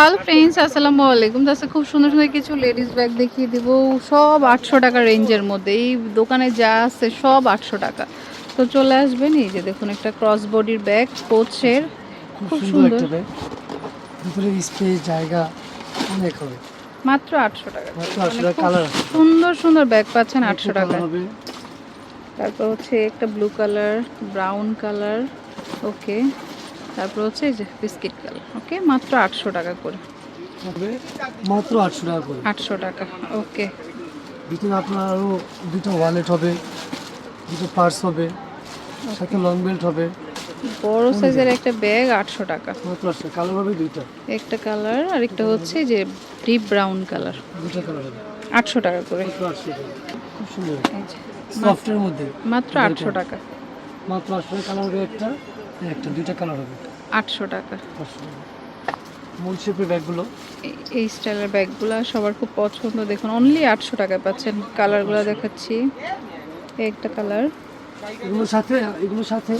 Hello friends আসসালামু আলাইকুম। তাছে খুব সুন্দর সুন্দর কিছু লেডিস ব্যাগ দেখিয়ে দিব। সব আটশো টাকা রেঞ্জের মধ্যে। এই দোকানে যা আছে সব আটশো টাকা। তো চলে আসবেন এই যে দেখুন একটা ক্রস বডির ব্যাগ কোচের। খুব সুন্দর। ভিতরে স্পেস জায়গা অনেক হবে। মাত্র আটশো টাকা। মানে 800 টাকা খুব কালার আছে। সুন্দর সুন্দর ব্যাগ পাচ্ছেন আটশো টাকা তারপর হচ্ছে একটা blue colour brown colour okay তারপর হচ্ছে এই যে বিস্কিট কালার ওকে? মাত্র আটশো টাকা করে। মাত্র আটশো টাকা করে। আটশো টাকা ওকে। ভিতরে আপনার আরও দুটো ওয়ালেট হবে দুটো পার্স হবে সাথে লং বেল্ট হবে। বড় সাইজের একটা ব্যাগ আটশো টাকা। কালার হবে দুইটা। একটা কালার আর একটা হচ্ছে যে ডিপ ব্রাউন কালার দুটো কালার হবে। আটশো টাকা করে। খুব সুন্দর। সফটের মধ্যে। মাত্র আটশো টাকা। মাত্র আটশো টাকা কালার একটা। একটা দুইটা কালার হবে। আটশো টাকা। মূল শেপের ব্যাগগুলো এই- স্টাইলের ব্যাগগুলো সবার খুব পছন্দ। দেখুন অনলি আটশো টাকায় পাচ্ছেন। কালারগুলো দেখাচ্ছি। একটা কালার এগুলোর সাথে এগুলোর সাথে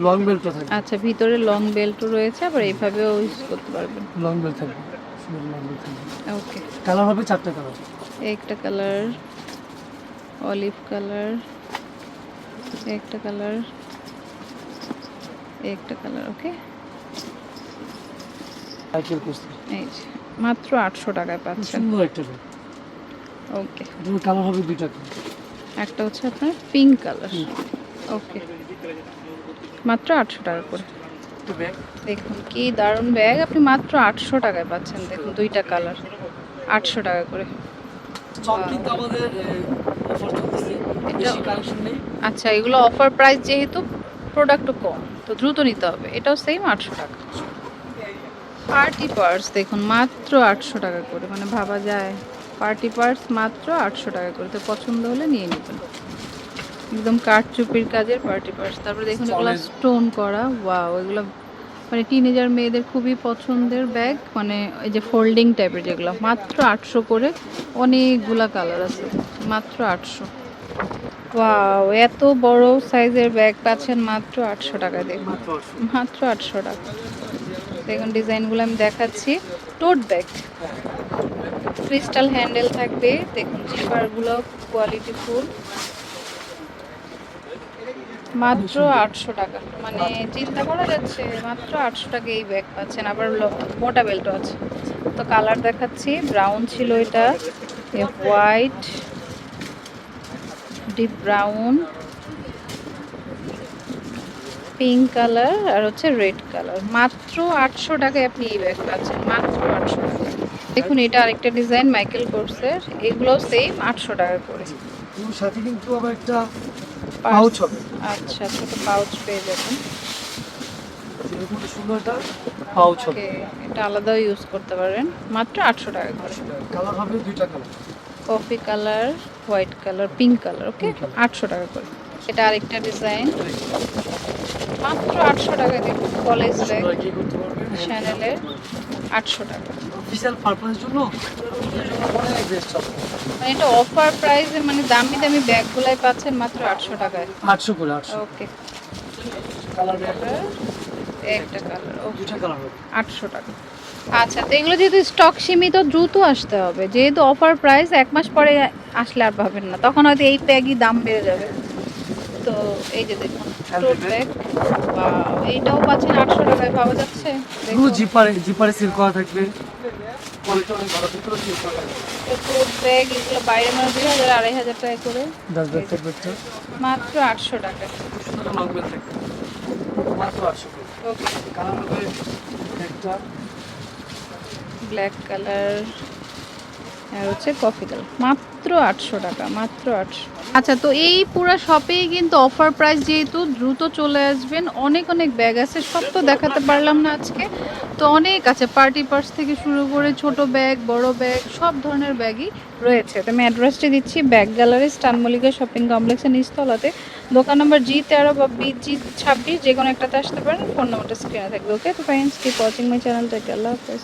লং বেল্টও থাকবে। আচ্ছা ভিতরে লং বেল্টও রয়েছে আবার এইভাবেও ইউজ করতে পারবেন। লং বেল্ট লং বেল্ট থাকবে। ওকে কালার হবে চারটা কালার একটা কালার অলিভ কালার একটা কালার একটা কালার ওকে এই যে মাত্র আটশো টাকায় পাচ্ছেন। সুন্দর একটা ওকে এটার কালার হবে দুইটা একটা হচ্ছে আপনার পিঙ্ক কালার ওকে মাত্র আটশো টাকা করে। দেখুন কি দারুণ ব্যাগ আপনি মাত্র আটশো টাকায় পাচ্ছেন। দেখুন দুইটা কালার আটশো টাকা করে। আচ্ছা এগুলো অফার প্রাইস যেহেতু প্রোডাক্টও কম তো দ্রুত নিতে হবে। এটাও সেম আটশো টাকা। পার্টি পার্স দেখুন মাত্র আটশো টাকা করে মানে ভাবা যায়। পার্টি পার্স মাত্র আটশো টাকা করে তো পছন্দ হলে নিয়ে নেবেন। একদম কাঠচুপির কাজের পার্টি পার্স তারপরে দেখুন এগুলো স্টোন করা ওয়াও এগুলো মানে টিনেজার মেয়েদের খুবই পছন্দের ব্যাগ মানে এই যে ফোল্ডিং টাইপের যেগুলো মাত্র আটশো করে অনেকগুলা কালার আছে মাত্র আটশো। ওয়াও এত বড় সাইজের ব্যাগ পাচ্ছেন মাত্র আটশো টাকা দেখুন। মাত্র আটশো। টাকা। দেখুন ডিজাইনগুলো আমি দেখাচ্ছি। টোট ব্যাগ ক্রিস্টাল হ্যান্ডেল থাকবে। দেখুন জিপারগুলো কোয়ালিটি ফুল মাত্র আটশো টাকা। মানে চিন্তা করা যাচ্ছে মাত্র আটশো টাকা এই ব্যাগ পাচ্ছেন। আবার মোটা বেল্টও আছে। তো কালার দেখাচ্ছি। ব্রাউন ছিল এটা। White deep brown pink colour আর হচ্ছে রেড কালার মাত্র আটশো টাকায় আপনি এই ব্যাগ পাচ্ছেন। মাত্র আটশো টাকা দেখুন এটা আরেকটা ডিজাইন মাইকেল কোর্সের এগুলো সেম আটশো টাকা করে। সাথে কিন্তু আবার একটা পাউচ হবে। আচ্ছা ছোট পাউচ পেয়ে যাবেন। পাউচ হবে। এটা আলাদাও ইউজ করতে পারেন। মাত্র আটশো টাকা করে। কালার হবে দুইটা colour coffee colour white colour pink colour okay? আটশো টাকা করে। এটা আরেকটা ডিজাইন। মাত্র আটশো টাকা দেখুন কলেজ ব্যাগ শ্যানেলের আটশো টাকা। অফিসিয়াল জন্য? মানে এটা অফার প্রাইসে মানে দামি দামি ব্যাগগুলাই পাচ্ছেন মাত্র আটশো টাকায়। আটশো করে ওকে কালার একটা কালার দুইটা কালার আটশো টাকা। আচ্ছা তো এগুলো যেহেতু স্টক সীমিত দ্রুত আসতে হবে। যেহেতু অফার প্রাইস এক মাস পরে আসলে আর পাবেন না। তখন হয়তো এই ব্যাগই দাম বেড়ে যাবে। তো এই যে দেখুন টোট ব্যাগ বা এইটাও পাচ্ছেন আটশো টাকায় পাওয়া যাচ্ছে। এগুলো জিপারে জিপারে সিল করা থাকবে ব্যাগ এগুলো বাইরে মানে দুই হাজার আড়াই হাজার টাকা করে। মাত্র আটশো টাকা মাত্র আটশো কালার হবে একটা। ব্ল্যাক কালার আর হচ্ছে কফি কালার মাত্র আটশো টাকা, মাত্র আটশো। আচ্ছা তো এই পুরো শপেই কিন্তু অফার প্রাইস যেহেতু দ্রুত চলে আসবেন, অনেক অনেক ব্যাগ আছে, সব তো দেখাতে পারলাম না আজকে। তো অনেক আছে পার্টি পার্স থেকে শুরু করে ছোট ব্যাগ বড় ব্যাগ সব ধরনের ব্যাগই রয়েছে। তো আমি অ্যাড্রেসটি দিচ্ছি ব্যাগ গ্যালারি স্টান মল্লিকা শপিং কমপ্লেক্সের নিচতলাতে। দোকান নম্বর জি তেরো বা বি জি ছাব্বিশ যে কোনো একটাতে আসতে পারেন ফোন নাম্বারটা স্ক্রিনে থাকবে ওকে তো friends keep watching my channel থেকে আল্লাহ হাফেজ।